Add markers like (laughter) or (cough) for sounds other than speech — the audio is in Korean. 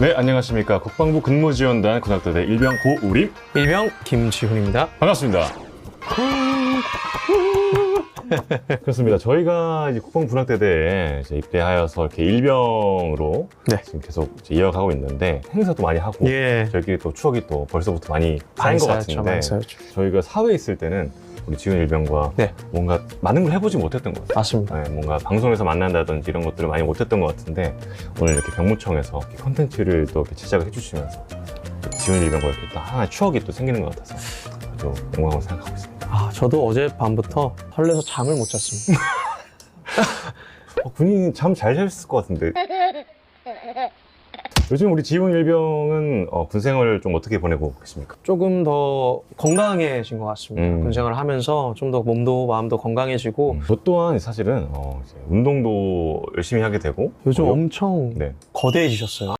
네, 안녕하십니까. 국방부 근무지원단 군악대대 일병 고우림 일명 김지훈입니다. 반갑습니다. (laughs) 그렇습니다. 저희가 이제 국방부 군악대대에 이제 입대하여서 이렇게 일병으로 네. 지금 계속 이어가고 있는데 행사도 많이 하고 예. 저희끼리 또 추억이 또 벌써부터 많이 쌓인 것 쌓였죠, 같은데 많이 쌓였죠. 저희가 사회에 있을 때는 우리 지훈 일병과 네. 뭔가 많은 걸 해보지 못했던 것 같아요. 맞습니다. 네, 뭔가 방송에서 만난다든지 이런 것들을 많이 못했던 것 같은데 오늘 이렇게 병무청에서 컨텐츠를 또 이렇게 제작을 해주시면서 지훈 일병과 이렇게 또 하나의 추억이 또 생기는 것 같아서 아주 영광으로 생각하고 있습니다. 아, 저도 어제 밤부터 설레서 잠을 못 잤습니다. (laughs) 어, 군인 참잘 잤을 것 같은데. 요즘 우리 지훈 일병은 어, 군 생활을 좀 어떻게 보내고 계십니까? 조금 더 건강해진 것 같습니다. 음. 군생활을 하면서 좀 더 몸도 마음도 건강해지고 음, 저 또한 사실은 어, 이제 운동도 열심히 하게 되고 요즘 어, 엄청 네. 거대해지셨어요.